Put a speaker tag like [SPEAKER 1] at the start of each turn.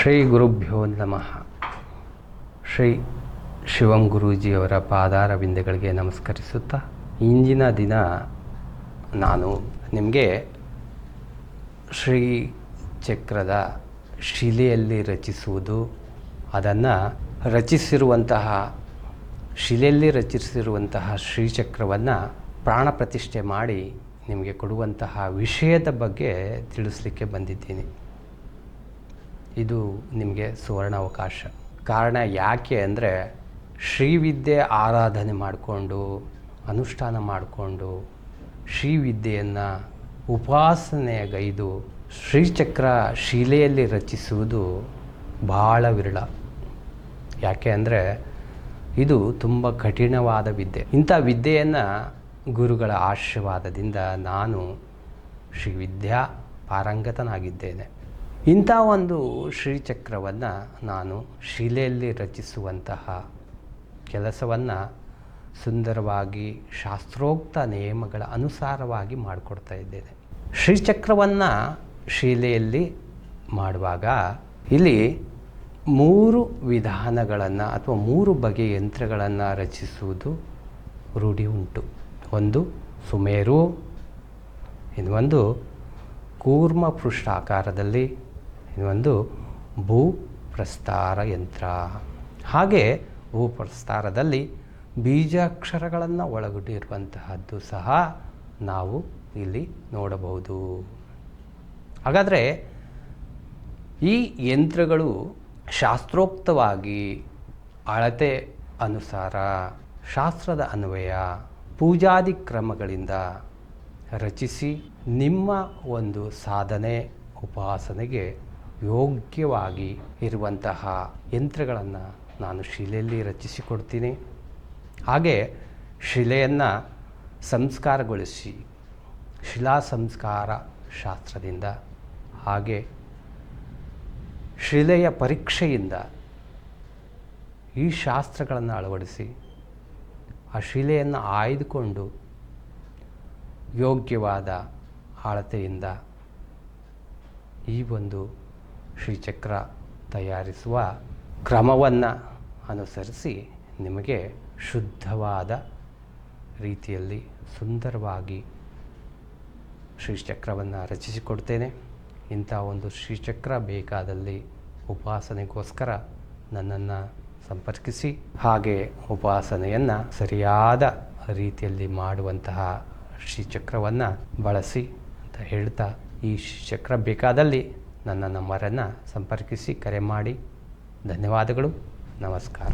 [SPEAKER 1] ಶ್ರೀ ಗುರುಭ್ಯೋ ನಮಃ. ಶ್ರೀ ಶಿವಂ ಗುರೂಜಿಯವರ ಪಾದಾರ ಬಿಂದೆಗಳಿಗೆ ನಮಸ್ಕರಿಸುತ್ತಾ ಇಂದಿನ ದಿನ ನಾನು ನಿಮಗೆ ಶ್ರೀ ಚಕ್ರದ ಶಿಲೆಯಲ್ಲಿ ರಚಿಸುವುದು, ಅದನ್ನು ರಚಿಸಿರುವಂತಹ, ಶಿಲೆಯಲ್ಲಿ ರಚಿಸಿರುವಂತಹ ಶ್ರೀಚಕ್ರವನ್ನು ಪ್ರಾಣ ಪ್ರತಿಷ್ಠೆ ಮಾಡಿ ನಿಮಗೆ ಕೊಡುವಂತಹ ವಿಷಯದ ಬಗ್ಗೆ ತಿಳಿಸ್ಲಿಕ್ಕೆ ಬಂದಿದ್ದೀನಿ. ಇದು ನಿಮಗೆ ಸುವರ್ಣ ಅವಕಾಶ ಕಾರಣ ಯಾಕೆ ಅಂದರೆ ಶ್ರೀವಿದ್ಯೆ ಆರಾಧನೆ ಮಾಡಿಕೊಂಡು, ಅನುಷ್ಠಾನ ಮಾಡಿಕೊಂಡು, ಶ್ರೀವಿದ್ಯೆಯನ್ನು ಉಪಾಸನೆಗೈದು ಶ್ರೀಚಕ್ರ ಶಿಲೆಯಲ್ಲಿ ರಚಿಸುವುದು ಬಹಳ ವಿರಳ. ಯಾಕೆ ಅಂದರೆ ಇದು ತುಂಬ ಕಠಿಣವಾದ ವಿದ್ಯೆ. ಇಂಥ ವಿದ್ಯೆಯನ್ನು ಗುರುಗಳ ಆಶೀರ್ವಾದದಿಂದ ನಾನು ಶ್ರೀವಿದ್ಯಾ ಪಾರಂಗತನಾಗಿದ್ದೇನೆ. ಇಂಥ ಒಂದು ಶ್ರೀಚಕ್ರವನ್ನು ನಾನು ಶಿಲೆಯಲ್ಲಿ ರಚಿಸುವಂತಹ ಕೆಲಸವನ್ನು ಸುಂದರವಾಗಿ ಶಾಸ್ತ್ರೋಕ್ತ ನಿಯಮಗಳ ಅನುಸಾರವಾಗಿ ಮಾಡಿಕೊಡ್ತಾ ಇದ್ದೇನೆ. ಶ್ರೀಚಕ್ರವನ್ನು ಶಿಲೆಯಲ್ಲಿ ಮಾಡುವಾಗ ಇಲ್ಲಿ ಮೂರು ವಿಧಾನಗಳನ್ನು ಅಥವಾ ಮೂರು ಬಗೆಯ ಯಂತ್ರಗಳನ್ನು ರಚಿಸುವುದು ರೂಢಿ ಉಂಟು. ಒಂದು ಸುಮೇರು ಇನ್ನೊಂದು ಕೂರ್ಮ ಪೃಷ್ಠಾಕಾರದಲ್ಲಿ ಇನ್ನೊಂದು ಭೂ ಪ್ರಸ್ತಾರ ಯಂತ್ರ. ಹಾಗೆ ಭೂ ಪ್ರಸ್ತಾರದಲ್ಲಿ ಬೀಜಾಕ್ಷರಗಳನ್ನು ಒಳಗೊಂಡಿರುವಂತಹದ್ದು ಸಹ ನಾವು ಇಲ್ಲಿ ನೋಡಬಹುದು. ಹಾಗಾದರೆ ಈ ಯಂತ್ರಗಳು ಶಾಸ್ತ್ರೋಕ್ತವಾಗಿ ಅಳತೆ ಅನುಸಾರ, ಶಾಸ್ತ್ರದ ಅನ್ವಯ, ಪೂಜಾದಿ ಕ್ರಮಗಳಿಂದ ರಚಿಸಿ ನಿಮ್ಮ ಒಂದು ಸಾಧನೆ, ಉಪಾಸನೆಗೆ ಯೋಗ್ಯವಾಗಿ ಇರುವಂತಹ ಯಂತ್ರಗಳನ್ನು ನಾನು ಶಿಲೆಯಲ್ಲಿ ರಚಿಸಿಕೊಡ್ತೀನಿ. ಹಾಗೆ ಶಿಲೆಯನ್ನು ಸಂಸ್ಕಾರಗೊಳಿಸಿ ಶಿಲಾ ಸಂಸ್ಕಾರ ಶಾಸ್ತ್ರದಿಂದ ಹಾಗೆ ಶಿಲೆಯ ಪರೀಕ್ಷೆಯಿಂದ ಈ ಶಾಸ್ತ್ರಗಳನ್ನು ಅಳವಡಿಸಿ ಆ ಶಿಲೆಯನ್ನು ಆಯ್ದುಕೊಂಡು ಯೋಗ್ಯವಾದ ಅಳತೆಯಿಂದ ಈ ಒಂದು ಶ್ರೀಚಕ್ರ ತಯಾರಿಸುವ ಕ್ರಮವನ್ನು ಅನುಸರಿಸಿ ನಿಮಗೆ ಶುದ್ಧವಾದ ರೀತಿಯಲ್ಲಿ ಸುಂದರವಾಗಿ ಶ್ರೀಚಕ್ರವನ್ನು ರಚಿಸಿಕೊಡ್ತೇನೆ. ಇಂಥ ಒಂದು ಶ್ರೀಚಕ್ರ ಬೇಕಾದಲ್ಲಿ ಉಪಾಸನೆಗೋಸ್ಕರ ನನ್ನನ್ನು ಸಂಪರ್ಕಿಸಿ, ಹಾಗೆ ಉಪಾಸನೆಯನ್ನು ಸರಿಯಾದ ರೀತಿಯಲ್ಲಿ ಮಾಡುವಂತಹ ಶ್ರೀಚಕ್ರವನ್ನು ಬಳಸಿ ಅಂತ ಹೇಳ್ತಾ ಈ ಶ್ರೀಚಕ್ರ ಬೇಕಾದಲ್ಲಿ ನನ್ನ ನಂಬರನ್ನು ಸಂಪರ್ಕಿಸಿ ಕರೆ ಮಾಡಿ. ಧನ್ಯವಾದಗಳು. ನಮಸ್ಕಾರ.